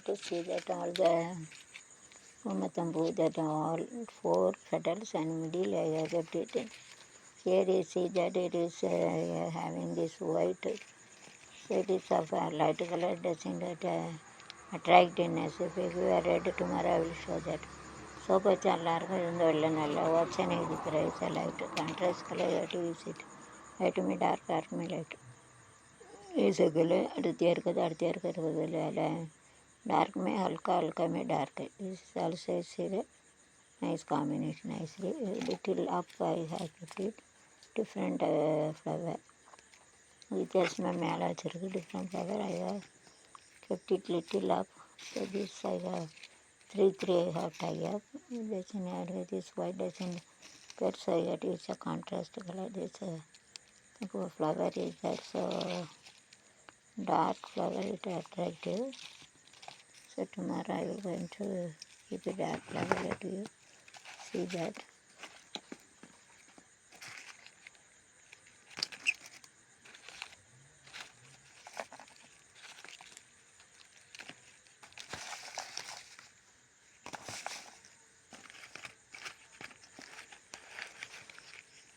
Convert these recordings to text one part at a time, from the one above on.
properties at all the Umatambu that all four petals and middle I have updated. Here you see that it is uh, having this white, so it is of a light color, doesn't it uh, attractiveness. If you are ready tomorrow, I will show that. ಸೋಪ ಚಲ್ಲಾರ್ಗ ಇಂದು ಒಳ್ಳೆನಲ್ಲ ಚೆನ್ನಾಗಿ ಬಿದ್ದರೆ ಈ ಸಲ ಆಯಿತು contrast colour ಎಟು use it ಐಟು me dark dark me light ಈ ಸಗಲು ಅಡ್ತಿ ಇರ್ಕೋದು ಅಡ್ತಿ ಇರ್ಕೋದು ಅಲ್ಲ डार्क में हल्का हल्का में डार्क है इस साल से सिरे नाइस कॉम्बिनेशन है इसलिए little a bit different flower विद्यासमें मेल वो different flower a bit little अप्री three हाफ्टन pets it's a contrast colour this flower is that dark flower it attractive so tomorrow I will going to keep it dark flower let you. See that.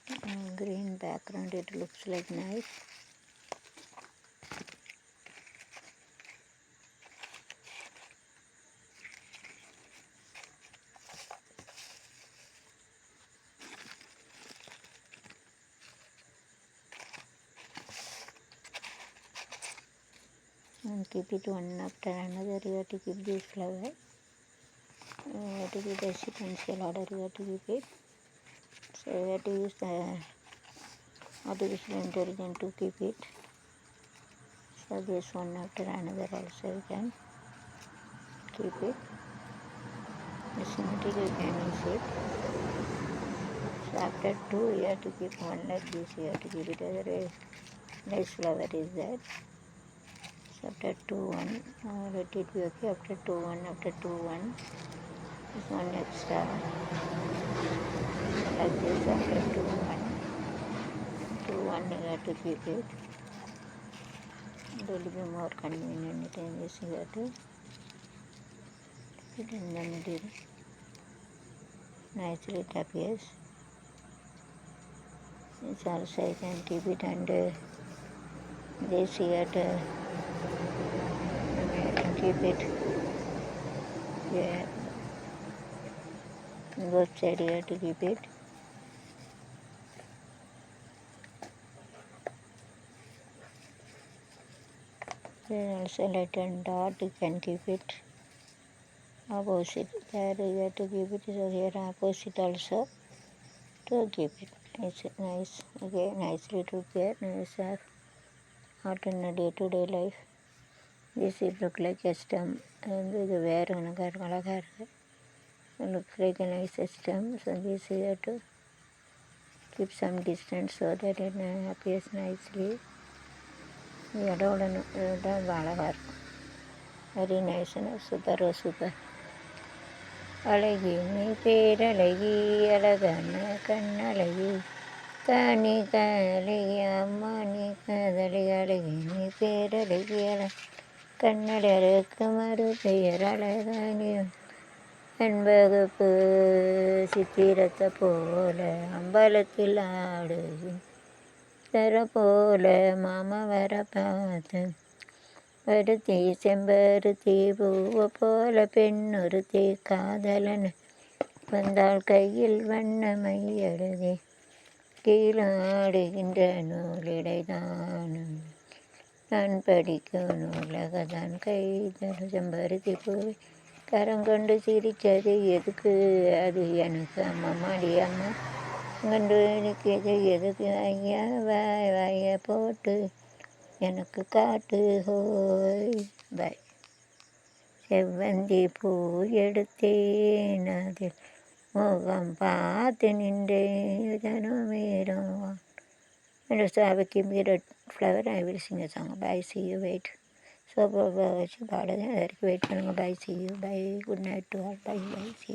Uh, green background it looks like nice and keep it one after another you have to keep this flower uh, you have to keep the sequential order you have to keep it so you have to use the artificial intelligence to keep it so this one after another also you can keep it the symmetric you can use it so after two you have to keep one like this you have to keep it otherwise nice flower is so after two one uh, let it be okay after two one after two one. This one extra like this after two one. two one you have to keep it. It will be more convenient this you have to it in the middle nicely it appears it's also you can keep it under this here to keep it. Here both side here to keep it. Then also let and dot you can keep it. Opposite there you have to keep it so here opposite also to keep it. It's nice okay nicely to care nice uh, out in a day-to-day life தேசிய ப்ளூக்கில் கஷ்டம் அது வந்து இது வேறு எனக்கு அழகாக இருக்குது looks like a nice system so this to keep some distance so that it appears nicely இடோட இடம் ரொம்ப அழகாக இருக்கும் வெரி நைஸ்னா சூப்பர் ஓ சூப்பர் அழகி நீ பேரழகி அழகான கண்ணழகி கனி கலகி அம்மா நீ கதலி அழகி நீ பேரழகி அழகி கண்ணடருக்கு மறு பெயர் அழகானி என்பகுப்பு சித்திரத்தை போல அம்பலத்தில் ஆடு தர போல மாமா வர பார்த்து வருத்தி செம்பருத்தி பூவை போல பெண்ணொருத்தி காதலன் வந்தால் கையில் வண்ணமை எழுதி. கீழாடுகின்ற நூலிடைதானும். நான் படிக்கும் நூலகதான் கைதல் செம்பருத்தி பூவை கரங்கொண்டு சிரித்தது எதுக்கு? அது எனக்கு அம்மா மாடி அம்மா கண்டு நிற்கிது எதுக்கு? ஐயா வாய் வாய போட்டு எனக்கு காட்டு ஹோய் பாய். செவ்வந்தி பூ எடுத்தேன் அதில் முகம் பார்த்து நின்றேன். ஜனமேரம் என்று சாவிக்கு மிரட்டு flower I will sing song bye see you wait so வச்சு பாடுங்க அது வரைக்கும் வெயிட் பண்ணுங்கள் bye see you bye good night to all bye bye see